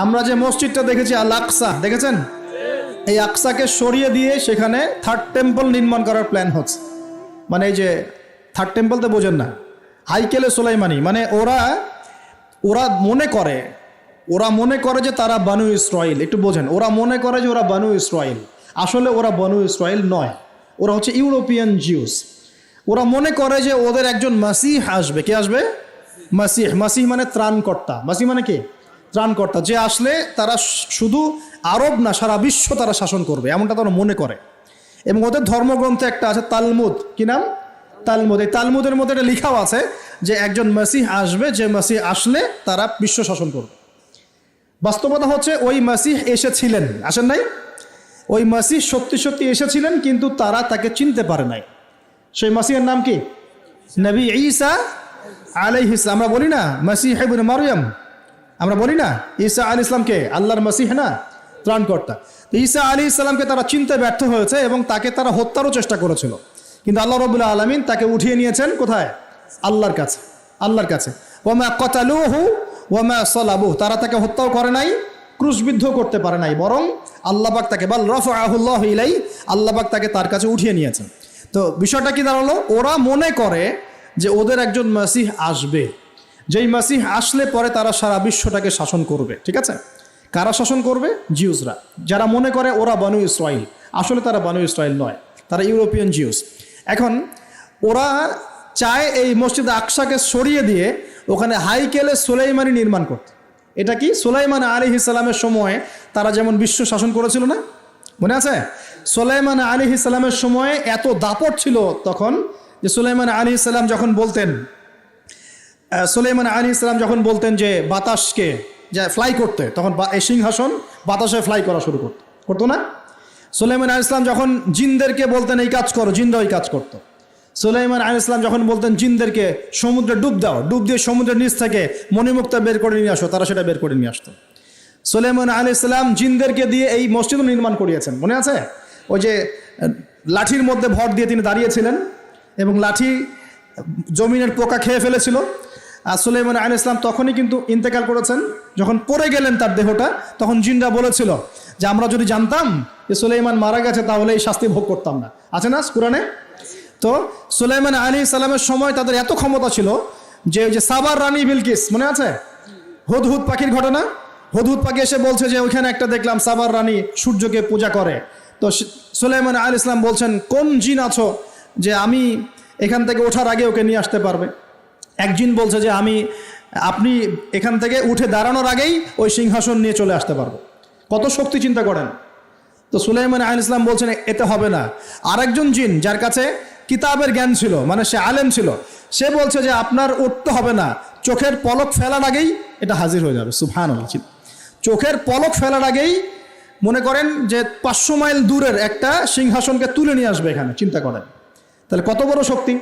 আমরা যে মসজিদটা দেখেছি, আল আকসা, দেখেছেন? এই আকসাকে সরিয়ে দিয়ে সেখানে থার্ড টেম্পল নির্মাণ করার প্ল্যান হচ্ছে। মানে এই যে থার্ড টেম্পল তো বোঝেন না, হাইকেলে সোলাইমানি মানে ওরা ওরা মনে করে, ওরা মনে করে যে তারা বানু ইসরায়েল একটু বোঝেন, ওরা মনে করে যে ওরা বানু ইসরায়েল আসলে ওরা বানু ইসরায়েল নয়, ওরা হচ্ছে ইউরোপিয়ান জিউস। ওরা মনে করে যে ওদের একজন মাসিহ আসবে, কে আসবে? মাসিহ মাসিহ মানে ত্রাণকর্তা, মাসিহ মানে কে? ত্রাণকর্তা। যে আসলে তারা শুধু আরব না, সারা বিশ্ব তারা শাসন করবে, এমনটা তারা মনে করে। এবং ওদের ধর্মগ্রন্থে একটা আছে তালমুদ। কি নাম? তালমুদ। এই তালমুদের মধ্যে এটা লিখাও আছে যে একজন মাসিহ আসবে, যে মাসিহ আসলে তারা বিশ্ব শাসন করবে। বাস্তবতা হচ্ছে ওই মাসিহ এসেছিলেন। আসেন নাই? ওই মাসিহ সত্যি সত্যি এসেছিলেন, কিন্তু তারা তাকে চিনতে পারে নাই। সেই মাসিহের নাম কি? নবী ঈসা আলাইহিস আমরা বলি না, মাসিহ ইবন মারিয়াম আমরা বলি না, ঈসা আলী ইসলামকে আল্লাহর মাসিহ না? ত্রাণকর্তা। ঈসা আলী ইসলামকে তারা চিনতে ব্যর্থ হয়েছে এবং তাকে তারা হত্যারও চেষ্টা করেছিল। কিন্তু আল্লাহ রবুল্লা আলমিন তাকে উঠিয়ে নিয়েছেন কোথায়? আল্লাহর কাছে। আল্লাহর কাছে। ওমা কতালুহু ওমা সলাবু তারা তাকে হত্যাও করে নাই ক্রুশবিদ্ধ করতে পারে নাই, বরং আল্লাহবাক তাকে, বল রফ আহুল্লাহ ইলাই আল্লাহবাক তাকে তার কাছে উঠিয়ে নিয়েছেন। তো বিষয়টা কি দাঁড়াল? ওরা মনে করে যে ওদের একজন মাসিহ আসবে। যেই মাসিহ আসলে পরে তারা সারা বিশ্বটাকে শাসন করবে, ঠিক আছে? কারা শাসন করবে? জিউসরা। যারা মনে করে ওরা বানু ইসরায়েল আসলে তারা বানু ইসরায়েল নয়, তারা ইউরোপিয়ান জিউস। এখন ওরা চায় এই মসজিদ আকসাকে সরিয়ে দিয়ে ওখানে হাইকেলে সোলাইমানি নির্মাণ করতে। এটা কি? সোলাইমান আলী ইসলামের সময় তারা যেমন বিশ্ব শাসন করেছিল না? মনে আছে? সোলাইমান আলী ইসলামের সময় এত দাপট ছিল তখন যে সুলাইমান আলী ইসলাম যখন বলতেন আহ, সুলাইমান আলী ইসলাম যখন বলতেন যে বাতাসকে যা ফ্লাই করতে তখন এই সিংহাসন বাতাসে ফ্লাই করা শুরু করতো। করতো না? সুলাইমান আলী ইসলাম যখন জিনদেরকে বলতেন এই কাজ করো জিনরা ওই কাজ করতো। সুলাইমান আলী ইসলাম যখন বলতেন জিনদেরকে সমুদ্রে ডুব দাও ডুব দিয়ে সমুদ্রের নিচ থেকে মণিমুক্তা বের করে নিয়ে আসো তারা সেটা বের করে নিয়ে আসতো। সুলাইমান আলী ইসলাম জিনদেরকে দিয়ে এই মসজিদ নির্মাণ করিয়েছেন। মনে আছে? ওই যে লাঠির মধ্যে ভর দিয়ে তিনি দাঁড়িয়েছিলেন এবং লাঠি জমিনের পোকা খেয়ে ফেলেছিল। আর সুলাইমান আলী ইসলাম তখনই কিন্তু ইন্তেকাল করেছেন, যখন পড়ে গেলেন তার দেহটা, তখন জিনরা বলেছিল যে আমরা যদি জানতাম যে সুলাইমান মারা গেছে তাহলে এই শাস্তি ভোগ করতাম না। আছে না কোরআনে? তো সুলাইমান আলী সালামের সময় তাদের এত ক্ষমতা ছিল যে ওই যে সাবার রানী বিলকিস, মনে আছে? হুদহুদ পাখির ঘটনা? হুদহুদ পাখি এসে বলছে যে ওইখানে একটা দেখলাম সাবার রানী সূর্যকে পূজা করে। তো সুলাইমান আল ইসলাম বলছেন, কোন জিন আছো যে আমি এখান থেকে ওঠার আগে ওকে নিয়ে আসতে পারবে? এক জিন বলছে যে আমি, আপনি এখান থেকে উঠে দাঁড়ানোর আগেই ওই সিংহাসন নিয়ে চলে আসতে পারব। কত শক্তি চিন্তা করেন? তো সুলাইমান আল ইসলাম বলছেন, এতে হবে না। আরেকজন জিন যার কাছে কিতাবের জ্ঞান ছিল মানে সে আলেম ছিল, সে বলছে যে আপনার উঠতে হবে না। চোখের পলক ফেলার আগেই এটা হাজির হয়ে যাবে। সুফান চোখের পলক ফেলার আগেই মনে করেন যে পাঁচশো মাইল দূরের একটা সিংহাসনকে তুলে নিয়ে আসবে এখানে, চিন্তা করেন। তাহলে কত বড় শক্তি?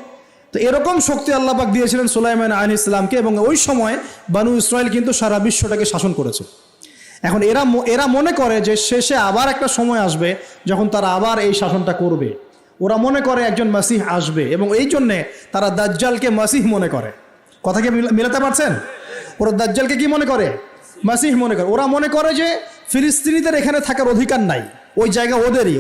তো এরকম শক্তি আল্লাপাক দিয়েছিলেন সুলাইমান আইন ইসলামকে এবং ওই সময় বানু ইসরায়েল কিন্তু সারা বিশ্বটাকে শাসন করেছে। এখন এরা এরা মনে করে যে শেষে আবার একটা সময় আসবে যখন তারা আবার এই শাসনটা করবে। ওরা মনে করে একজন মাসিহ আসবে এবং এই জন্যে তারা দাজ্জালকে মাসিহ মনে করে। কথাকে মিলা- মিলাতে পারছেন? ওরা দাজ্জালকে কি মনে করে? মাসিহ মনে করে। ওরা মনে করে যে ফিলিস্তিনিদের এখানে থাকার অধিকার নাই। ওই জায়গা ওদেরই।